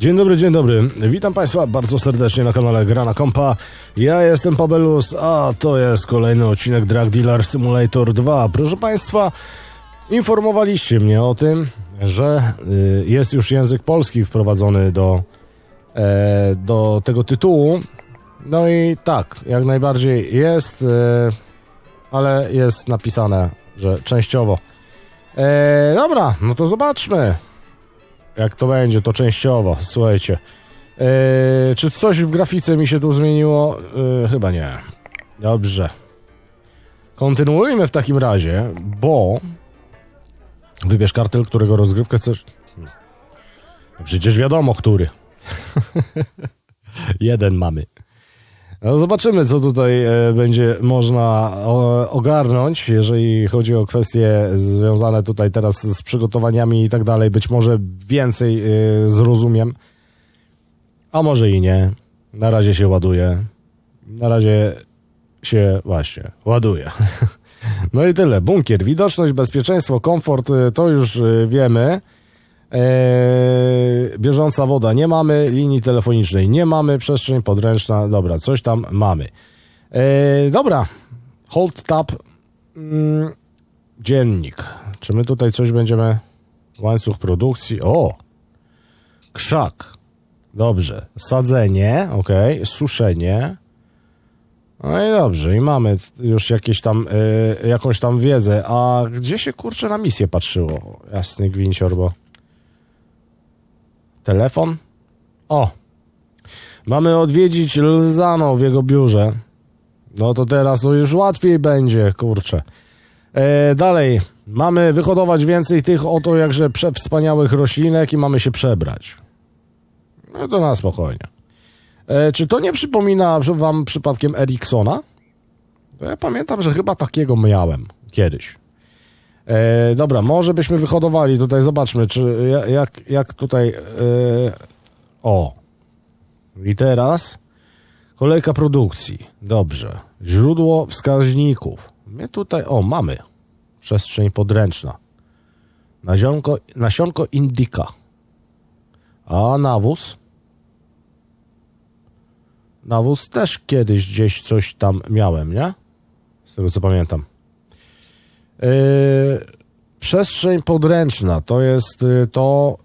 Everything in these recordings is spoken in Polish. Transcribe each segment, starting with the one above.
Dzień dobry, dzień dobry. Witam Państwa bardzo serdecznie na kanale Grana Kompa. Ja jestem Pabelus, a to jest kolejny odcinek Drug Dealer Simulator 2. Proszę Państwa, informowaliście mnie o tym, że y, jest już język polski wprowadzony do, e, do tego tytułu. No i tak, jak najbardziej jest, e, ale jest napisane, że częściowo. E, dobra, no to zobaczmy jak to będzie, to częściowo, słuchajcie. Eee, czy coś w grafice mi się tu zmieniło? Eee, chyba nie. Dobrze. Kontynuujmy w takim razie, bo wybierz kartel, którego rozgrywkę chcesz... Hmm. Przecież wiadomo, który. Jeden mamy. No zobaczymy, co tutaj e, będzie można ogarnąć, jeżeli chodzi o kwestie związane tutaj teraz z przygotowaniami i tak dalej. Być może więcej e, zrozumiem, a może i nie. Na razie się ładuje. Na razie się właśnie ładuje. No i tyle. Bunkier, widoczność, bezpieczeństwo, komfort, e, to już wiemy. Eee, bieżąca woda. Nie mamy, linii telefonicznej. Nie mamy, przestrzeń podręczna, dobra, coś tam mamy. Eee, dobra, hold tab, mm, dziennik. Czy my tutaj coś będziemy, łańcuch produkcji, o, krzak, dobrze, sadzenie, ok, suszenie, no i dobrze, i mamy już jakieś tam, y, jakąś tam wiedzę. A gdzie się kurczę na misję patrzyło? Jasny gwincior, bo. Telefon? O! Mamy odwiedzić Lzano w jego biurze. No to teraz to już łatwiej będzie, kurczę. E, dalej. Mamy wyhodować więcej tych oto jakże przewspaniałych roślinek i mamy się przebrać. No to na spokojnie. E, czy to nie przypomina wam przypadkiem Eriksona? Ja pamiętam, że chyba takiego miałem kiedyś. E, dobra, może byśmy wyhodowali tutaj, zobaczmy, czy jak, jak tutaj. E, o. I teraz kolejka produkcji. Dobrze. Źródło wskaźników. My tutaj, o, mamy przestrzeń podręczna. Nasionko, nasionko indyka. A nawóz? Nawóz też kiedyś gdzieś coś tam miałem, nie? Z tego co pamiętam. Yy, przestrzeń podręczna to jest yy, to.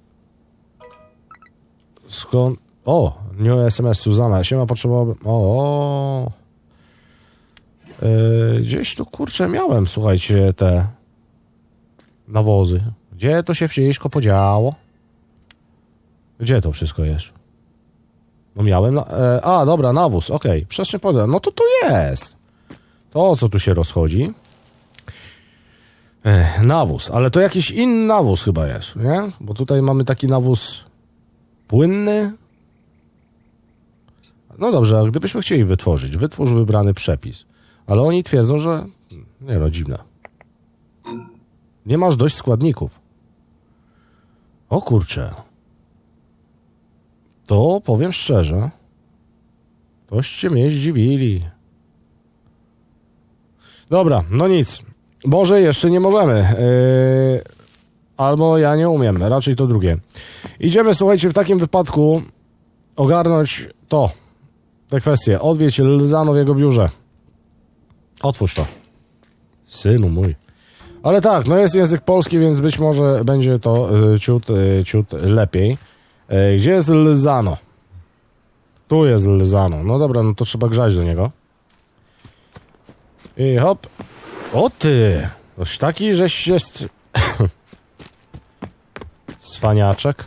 Skąd. O, new SMS Suzana. Siema, potrzebowałbym. O. Yy, gdzieś tu kurczę miałem, słuchajcie, te nawozy. Gdzie to się wszystko podziało? Gdzie to wszystko jest? No miałem. Na, e, a, dobra, nawóz, okej. Okay. Przestrzeń podręczna. No to tu jest. To co tu się rozchodzi? Ech, nawóz, ale to jakiś inny nawóz chyba jest, nie? Bo tutaj mamy taki nawóz płynny. No dobrze, a gdybyśmy chcieli wytworzyć, wytwórz wybrany przepis. Ale oni twierdzą, że nie no, dziwne. Nie masz dość składników. O kurczę. To powiem szczerze, toście mnie zdziwili. Dobra, no nic. Może jeszcze nie możemy. Yy, albo ja nie umiem, raczej to drugie. Idziemy, słuchajcie, w takim wypadku ogarnąć to, te kwestie. Odwiedź Lzano w jego biurze. Otwórz to. Synu mój. Ale tak, no jest język polski, więc być może będzie to y, ciut, y, ciut lepiej. Y, gdzie jest Lzano? Tu jest Lzano. No dobra, no to trzeba grzać do niego. I hop. O ty! Toś taki, żeś jest... Cwaniaczek.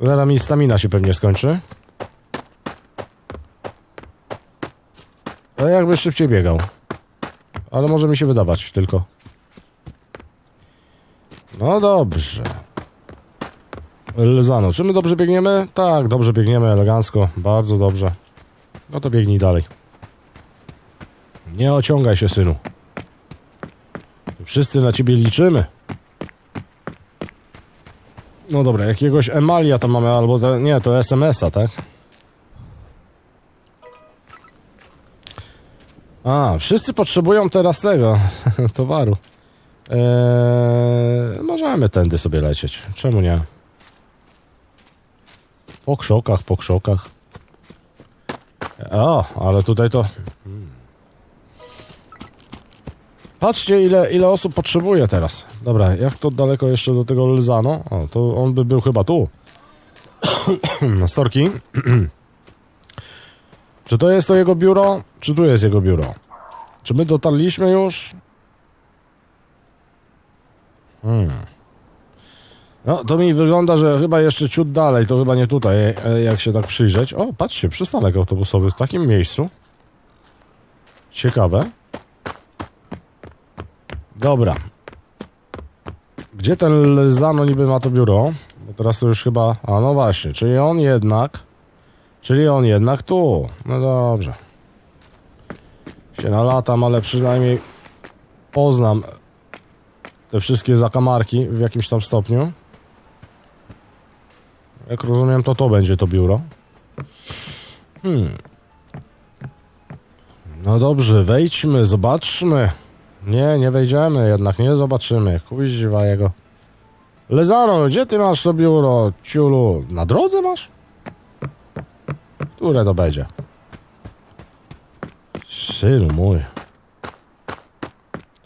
Zaraz mi stamina się pewnie skończy. A jakby szybciej biegał. Ale może mi się wydawać tylko. No dobrze. Lzano, czy my dobrze biegniemy? Tak, dobrze biegniemy, elegancko, bardzo dobrze. No to biegnij dalej. Nie ociągaj się, synu. Wszyscy na ciebie liczymy. No dobra, jakiegoś emalia tam mamy, albo te, nie, to SMS-a, tak? A, wszyscy potrzebują teraz tego towaru. Eee, możemy tędy sobie lecieć. Czemu nie? Po krzokach, po krzokach. O, ale tutaj to... Hmm. Patrzcie, ile, ile osób potrzebuje teraz. Dobra, jak to daleko jeszcze do tego Lzano? O, to on by był chyba tu. Sorki. czy to jest to jego biuro? Czy tu jest jego biuro? Czy my dotarliśmy już? Hmm. No, to mi wygląda, że chyba jeszcze ciut dalej, to chyba nie tutaj, e, jak się tak przyjrzeć. O, patrzcie, przystanek autobusowy w takim miejscu. Ciekawe. Dobra. Gdzie ten Lezano niby ma to biuro? Bo teraz to już chyba... A no właśnie, czyli on jednak... Czyli on jednak tu. No dobrze. Się nalatam, ale przynajmniej poznam te wszystkie zakamarki w jakimś tam stopniu. Jak rozumiem, to to będzie to biuro. Hmm. No dobrze, wejdźmy, zobaczmy. Nie, nie wejdziemy, jednak nie zobaczymy. Kuźwa jego. Lezano, gdzie ty masz to biuro, ciulu? Na drodze masz? Które to będzie? Synu mój.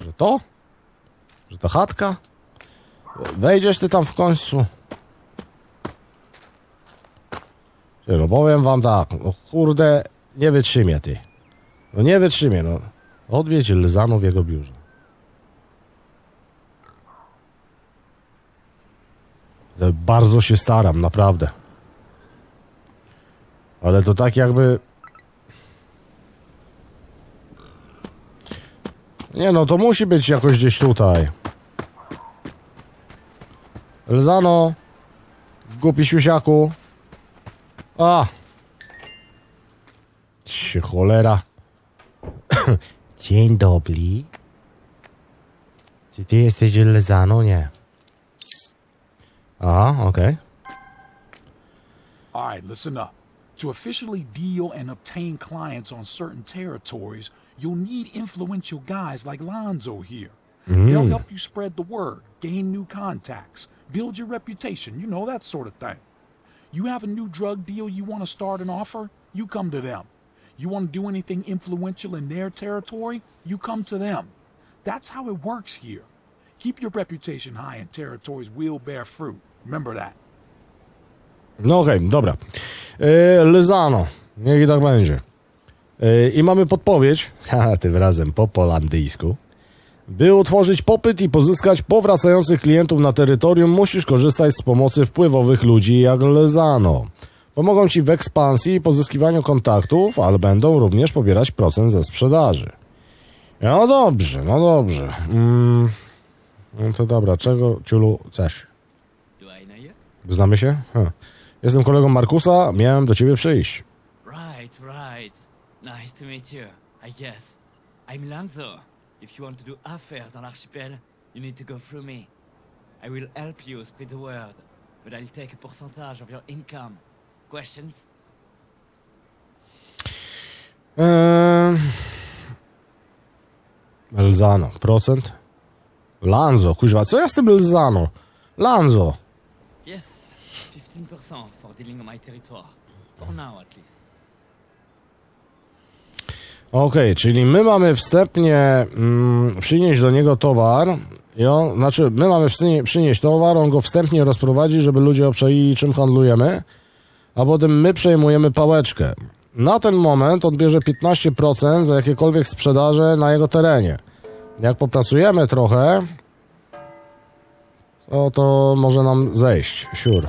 Że to? Że to chatka? Wejdziesz ty tam w końcu? No powiem wam tak, no kurde, nie wytrzymie ty. No nie wytrzymie, no. Odwiedź Lzano w jego biurze. Bardzo się staram, naprawdę. Ale to tak jakby... Nie no, to musi być jakoś gdzieś tutaj. Lzano, głupi siusiaku. A! Się cholera. Dzień dobry. Czy ty jesteś Lezano? Nie. Aha, okej. All right, listen up. To officially deal and obtain clients on certain territories, you'll need influential guys like Lonzo here. Mm-hmm. They'll help you spread the word, gain new contacts, build your reputation, you know, that sort of thing. You have a new drug deal you want to start and offer, you come to them. You want to do anything influential in their territory, you come to them. That's how it works here. Keep your reputation high and territories will bear fruit. Remember that. No okej, dobra. Yy, Lezano. Niech i tak będzie. Yy, I mamy podpowiedź, haha, tym razem po polandyjsku. By utworzyć popyt i pozyskać powracających klientów na terytorium, musisz korzystać z pomocy wpływowych ludzi jak Lezano. Pomogą ci w ekspansji i pozyskiwaniu kontaktów, ale będą również pobierać procent ze sprzedaży. No dobrze, no dobrze. Mm, no to dobra, czego ciulu chcesz? Znamy się? Hm. Jestem kolegą Markusa, miałem do ciebie przyjść. Right, right. Nice to meet you, I guess. I'm Lanzo. If you want to do affaires dans l'archipel, you need to go through me. I will help you spread the word, but I'll take a percentage of your income. Questions? Eee... Lzano, procent? Lanzo, kuźwa, co ja z tym Lzano? Lanzo. Yes, 15% for dealing on my territoire. For now, at least. Okej, czyli my mamy wstępnie mm, przynieść do niego towar. I on, znaczy, my mamy wstępnie przynieść towar, on go wstępnie rozprowadzi, żeby ludzie obczajili, czym handlujemy, a potem my przejmujemy pałeczkę. Na ten moment on bierze 15% za jakiekolwiek sprzedaże na jego terenie. Jak popracujemy trochę, to, to może nam zejść, siur.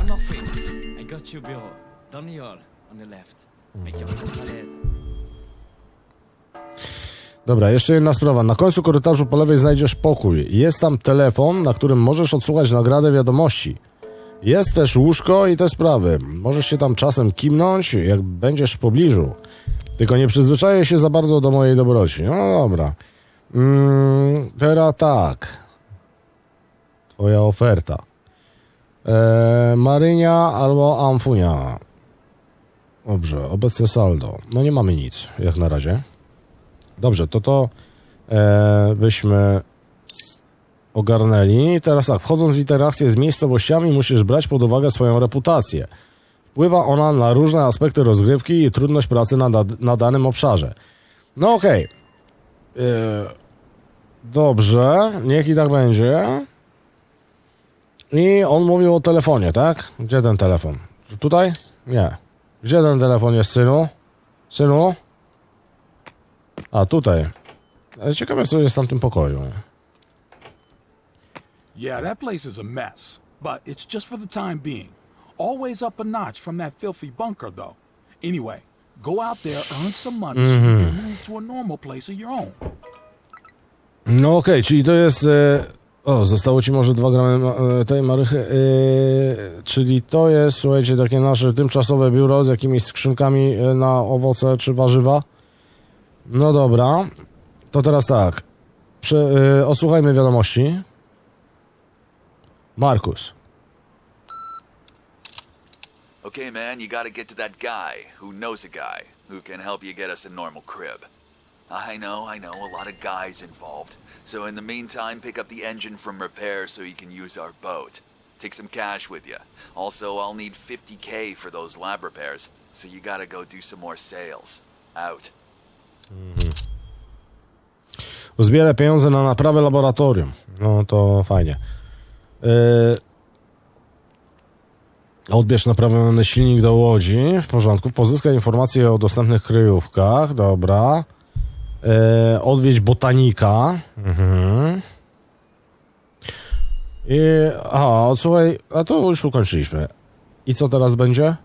Dobra, jeszcze jedna sprawa. Na końcu korytarzu po lewej znajdziesz pokój. Jest tam telefon, na którym możesz odsłuchać nagradę wiadomości. Jest też łóżko i te sprawy. Możesz się tam czasem kimnąć, jak będziesz w pobliżu. Tylko nie przyzwyczaję się za bardzo do mojej dobroci. No dobra. Mm, teraz tak. Twoja oferta. E, Marynia albo Amfunia. Dobrze, obecnie saldo. No nie mamy nic, jak na razie. Dobrze, to to e, byśmy ogarnęli. Teraz tak, wchodząc w interakcję z miejscowościami, musisz brać pod uwagę swoją reputację. Wpływa ona na różne aspekty rozgrywki i trudność pracy na, na, na danym obszarze. No okej. Yy, dobrze, niech i tak będzie. I on mówił o telefonie, tak? Gdzie ten telefon? Tutaj? Nie. Gdzie ten telefon jest, synu? Synu? A, tutaj. Ciekawe, co jest w tamtym pokoju. Yeah, that place is a mess, but it's just for the time being. Always up a notch from that filthy bunker, though. Anyway, go out there, earn some money so you can move to a normal place of your own. No okej, czyli to jest... E... O, zostało ci może 2 gramy ma- e, tej marychy. E... Czyli to jest, słuchajcie, takie nasze tymczasowe biuro z jakimiś skrzynkami e, na owoce czy warzywa. No dobra. To teraz tak. Prze... E... Odsłuchajmy wiadomości. Markus. Okay, man, you gotta get to that guy who knows a guy who can help you get us a normal crib. I know, I know, a lot of guys involved. So in the meantime, pick up the engine from repair so you can use our boat. Take some cash with you. Also, I'll need 50k for those lab repairs, so you gotta go do some more sales. Out. Mm-hmm. Zbierę pieniądze na naprawę laboratorium. No to fajnie. Yy... Odbierz naprawiony silnik do łodzi. W porządku. Pozyskaj informacje o dostępnych kryjówkach. Dobra. Yy... Odwiedź botanika. Mhm. I... Aha, słuchaj, a to już ukończyliśmy. I co teraz będzie?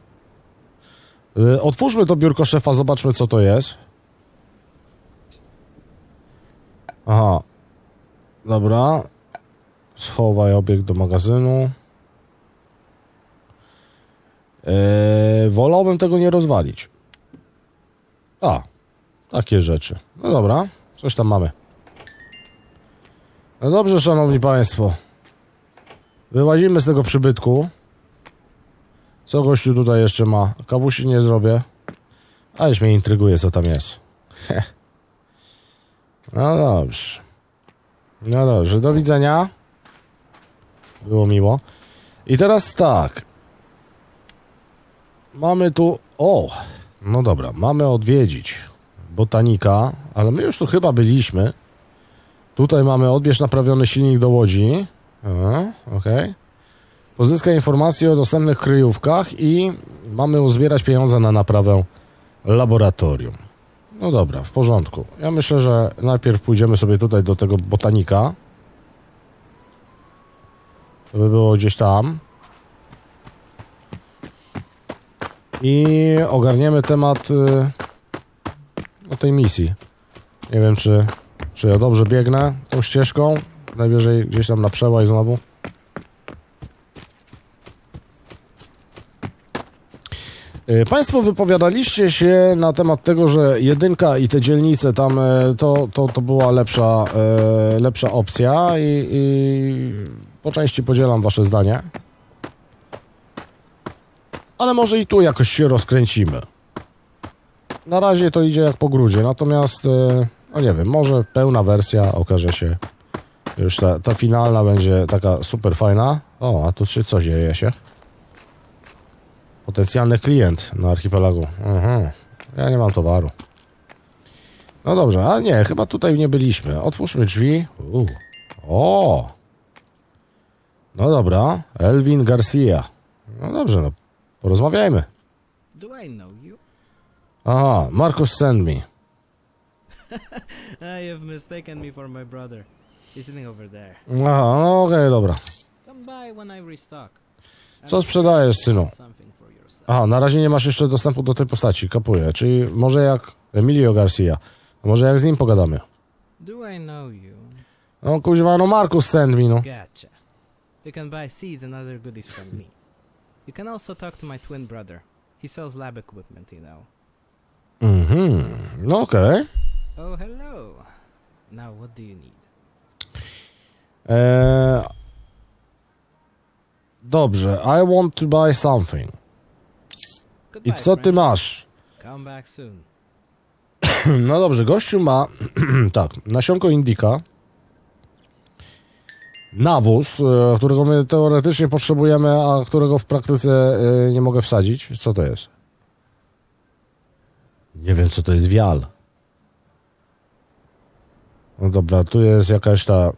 Yy, otwórzmy to biurko szefa, zobaczmy co to jest. Aha. Dobra. Schowaj obiekt do magazynu. Eee, wolałbym tego nie rozwalić. A, takie rzeczy. No dobra, coś tam mamy. No dobrze, szanowni państwo. Wyłazimy z tego przybytku. Co gościu tutaj jeszcze ma? Kawusi nie zrobię. A już mnie intryguje, co tam jest. Heh. No dobrze. No dobrze, do widzenia. Było miło. I teraz tak. Mamy tu. O! No dobra, mamy odwiedzić botanika, ale my już tu chyba byliśmy. Tutaj mamy odbierz naprawiony silnik do łodzi. Okej. Pozyskaj informacje o dostępnych kryjówkach i mamy uzbierać pieniądze na naprawę laboratorium. No dobra, w porządku. Ja myślę, że najpierw pójdziemy sobie tutaj do tego botanika. To by było gdzieś tam. I ogarniemy temat y, no, tej misji. Nie wiem, czy, czy ja dobrze biegnę tą ścieżką. Najwyżej gdzieś tam na przełaj znowu. Y, Państwo wypowiadaliście się na temat tego, że jedynka i te dzielnice tam e, to, to, to była lepsza, e, lepsza opcja i, i po części podzielam wasze zdanie. Ale może i tu jakoś się rozkręcimy. Na razie to idzie jak po grudzie, natomiast e, no nie wiem, może pełna wersja okaże się już ta, ta finalna będzie taka super fajna. O, a tu się co dzieje się? Potencjalny klient na archipelagu. Mhm. Ja nie mam towaru. No dobrze, a nie, chyba tutaj nie byliśmy. Otwórzmy drzwi. O! No dobra, Elvin Garcia. No dobrze, no porozmawiajmy. Do I know you? Aha, Marcus send me. Have mistaken me for my brother. He's sitting over there. Aha, no okej, dobra. Come by when I restock. Co sprzedajesz, synu? Aha, na razie nie masz jeszcze dostępu do tej postaci, kapuję. Czyli może jak Emilio Garcia. Może jak z nim pogadamy. Do I know you? No kuźwa, no Marcus send me, no. Gotcha. You can buy seeds and other goodies from me. You can also talk to my twin brother. He sells lab equipment, you know. Mhm, no okej. Oh, hello. Now, what do you need? Eee, Dobrze, I want to buy something. Goodbye, I co ty friend. masz? Come back soon. No dobrze, gościu ma tak, nasionko indika. Nawóz, e, którego my teoretycznie potrzebujemy, a którego w praktyce e, nie mogę wsadzić. Co to jest? Nie wiem, co to jest wial. No dobra, tu jest jakaś ta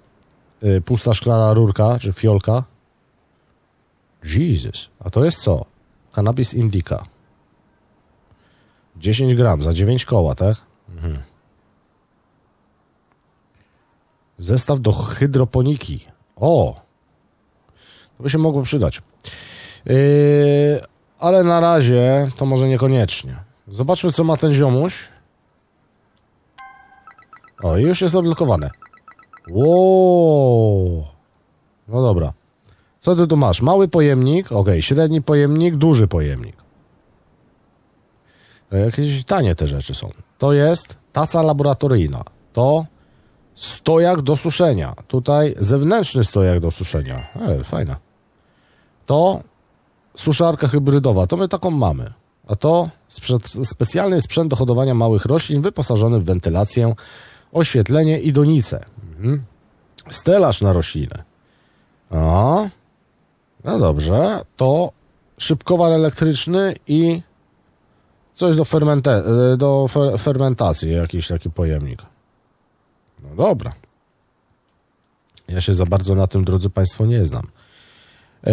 y, pusta szklana rurka, czy fiolka. Jesus, a to jest co? Cannabis indica. 10 gram za 9 koła, tak? Mhm. Zestaw do hydroponiki. O! To by się mogło przydać. Yy, ale na razie to może niekoniecznie. Zobaczmy, co ma ten ziomuś. O, już jest odblokowane. Wow. No dobra. Co ty tu masz? Mały pojemnik, ok, średni pojemnik, duży pojemnik. E, Jakieś tanie te rzeczy są. To jest taca laboratoryjna. To stojak do suszenia. Tutaj zewnętrzny stojak do suszenia. E, fajna. To suszarka hybrydowa. To my taką mamy. A to specjalny sprzęt do hodowania małych roślin wyposażony w wentylację, oświetlenie i donicę. Mhm. Stelaż na roślinę. O, no dobrze. To szybkowar elektryczny i coś do, fermente, do fer, fermentacji, jakiś taki pojemnik. No dobra. Ja się za bardzo na tym, drodzy Państwo, nie znam. E,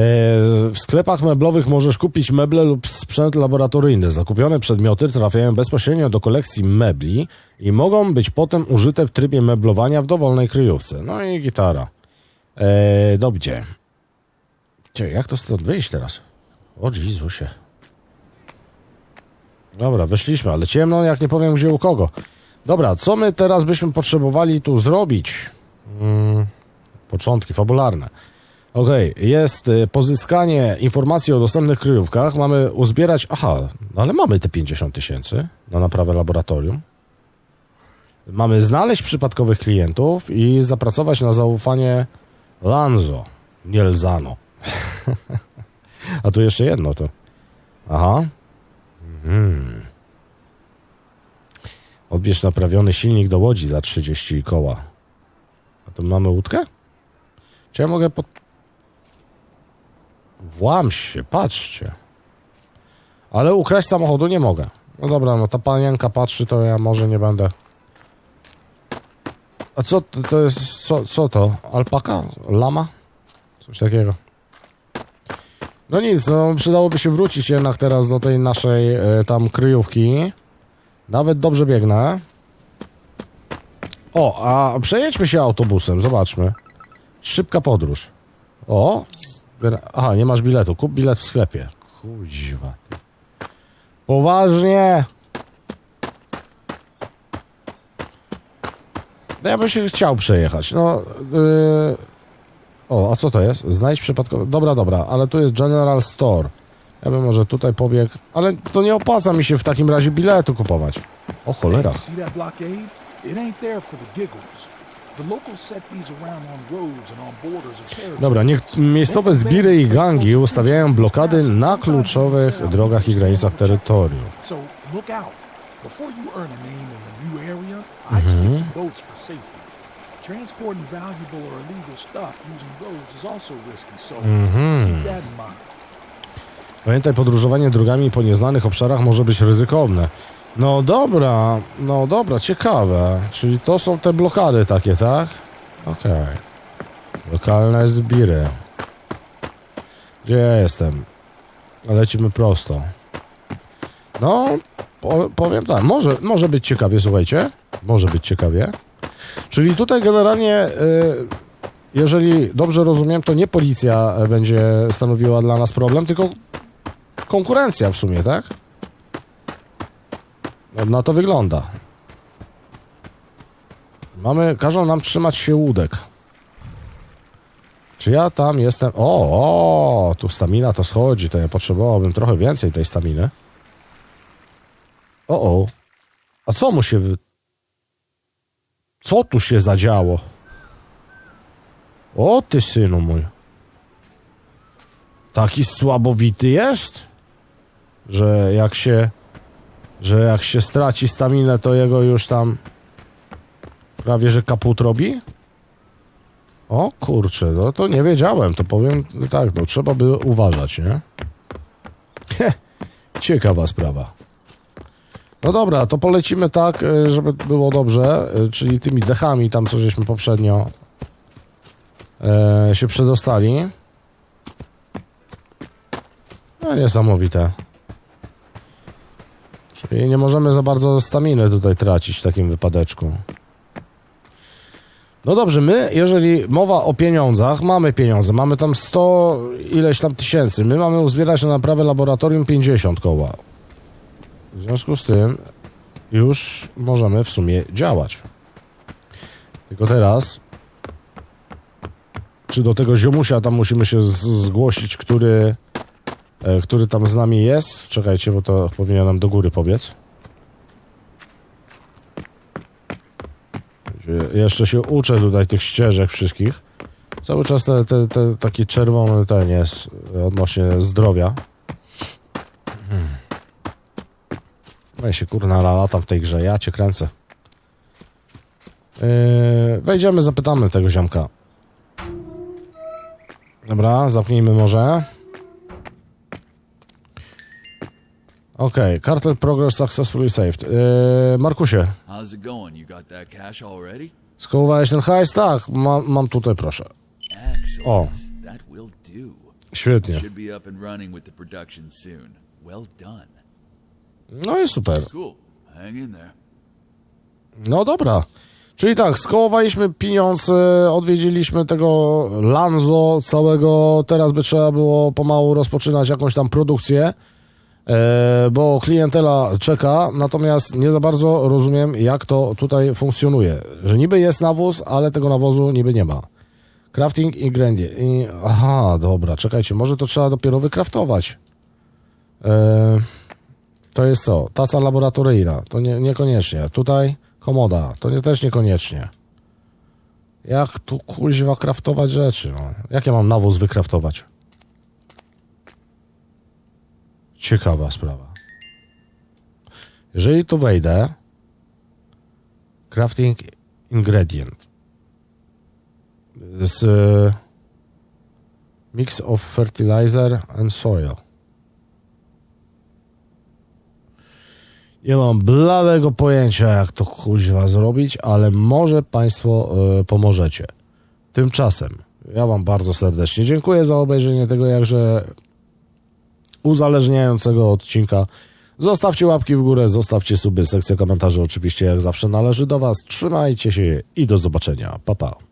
W sklepach meblowych możesz kupić meble lub sprzęt laboratoryjny. Zakupione przedmioty trafiają bezpośrednio do kolekcji mebli i mogą być potem użyte w trybie meblowania w dowolnej kryjówce. No i gitara. E, dobrze. Cie, jak to stąd wyjść teraz? O Jezusie. Dobra, wyszliśmy, ale ciemno, jak nie powiem gdzie u kogo. Dobra, co my teraz byśmy potrzebowali tu zrobić? Mm, początki fabularne. Okej, jest y, pozyskanie informacji o dostępnych kryjówkach. Mamy uzbierać. Aha, ale mamy te 50 tysięcy na naprawę laboratorium. Mamy znaleźć przypadkowych klientów i zapracować na zaufanie Lanzo, nie Lzano. A tu jeszcze jedno to. Aha. Mhm. Odbierz naprawiony silnik do łodzi za 30 koła. A to mamy łódkę? Czy ja mogę pod... Włam się, patrzcie. Ale ukraść samochodu nie mogę. No dobra, no ta panienka patrzy, to ja może nie będę. A co to, jest, co, co to? Alpaka? Lama? Coś takiego. No nic, no przydałoby się wrócić jednak teraz do tej naszej e, tam kryjówki. Nawet dobrze biegnę. O, a przejedźmy się autobusem, zobaczmy. Szybka podróż. O! Aha, nie masz biletu. Kup bilet w sklepie. Kuźwa. Poważnie! No ja bym się chciał przejechać. No. Yy... O, a co to jest? Znajdź przypadkowo. Dobra, dobra, ale tu jest General Store. Ja bym może tutaj pobiegł. Ale to nie opłaca mi się w takim razie biletu kupować. O cholera. Dobra, niech miejscowe zbiry i gangi ustawiają blokady na kluczowych drogach i granicach terytorium. Transporting valuable or illegal stuff using roads is also risky, so keep that in mind. Pamiętaj, podróżowanie drogami po nieznanych obszarach może być ryzykowne. No dobra, no dobra, ciekawe. Czyli to są te blokady takie, tak? Okej. Lokalne zbiry. Gdzie ja jestem? Lecimy prosto. No, po, powiem tak, może, może być ciekawie, słuchajcie. Może być ciekawie. Czyli tutaj generalnie, y, jeżeli dobrze rozumiem, to nie policja będzie stanowiła dla nas problem, tylko konkurencja w sumie, tak? Na to wygląda. Mamy, każą nam trzymać się łódek. Czy ja tam jestem? O, o, tu stamina to schodzi, to ja potrzebowałbym trochę więcej tej staminy. O, o. A co mu się... Co tu się zadziało? O, ty synu mój. Taki słabowity jest? Że jak się... Że jak się straci staminę, to jego już tam... Prawie, że kaput robi? O kurczę, no to nie wiedziałem, to powiem tak, no trzeba by uważać, nie? Heh, ciekawa sprawa. No dobra, to polecimy tak, y, żeby było dobrze, y, czyli tymi dechami tam, co żeśmy poprzednio e, się przedostali. No niesamowite. Czyli nie możemy za bardzo staminy tutaj tracić w takim wypadeczku. No dobrze, my, jeżeli mowa o pieniądzach, mamy pieniądze, mamy tam 100 ileś tam tysięcy, my mamy uzbierać na naprawę laboratorium 50 koła. W związku z tym już możemy w sumie działać. Tylko teraz, czy do tego ziomusia tam musimy się zgłosić, który, który tam z nami jest? Czekajcie, bo to powinienem do góry pobiec. Jeszcze się uczę tutaj tych ścieżek wszystkich. Cały czas te, te, te taki czerwony ten jest odnośnie zdrowia. Weź się kurna lata w tej grze, ja cię kręcę. Yy, wejdziemy, zapytamy tego ziomka. Dobra, zapnijmy może. Okej, cartel progress successfully saved. Yy, Markusie, How's it going? You got that cash already? skołowałeś ten hajs? Tak, ma, mam tutaj, proszę. O. Świetnie. No i super. No dobra. Czyli tak, skołowaliśmy pieniądz, odwiedziliśmy tego Lanzo całego, teraz by trzeba było pomału rozpoczynać jakąś tam produkcję, bo klientela czeka, natomiast nie za bardzo rozumiem, jak to tutaj funkcjonuje. Że niby jest nawóz, ale tego nawozu niby nie ma. Crafting i grandzie. I, aha, dobra, czekajcie, może to trzeba dopiero wykraftować. E, to jest co? Taca laboratoryjna. To nie, niekoniecznie. Tutaj komoda. To nie, też niekoniecznie. Jak tu kuźwa kraftować rzeczy? No? Jak ja mam nawóz wykraftować? Ciekawa sprawa. Jeżeli tu wejdę, crafting ingredient z e, mix of fertilizer and soil. Nie mam bladego pojęcia, jak to kuźwa zrobić, ale może Państwo e, pomożecie. Tymczasem ja Wam bardzo serdecznie dziękuję za obejrzenie tego jakże uzależniającego odcinka. Zostawcie łapki w górę, zostawcie suby, sekcja komentarzy oczywiście jak zawsze należy do Was. Trzymajcie się i do zobaczenia. Pa, pa.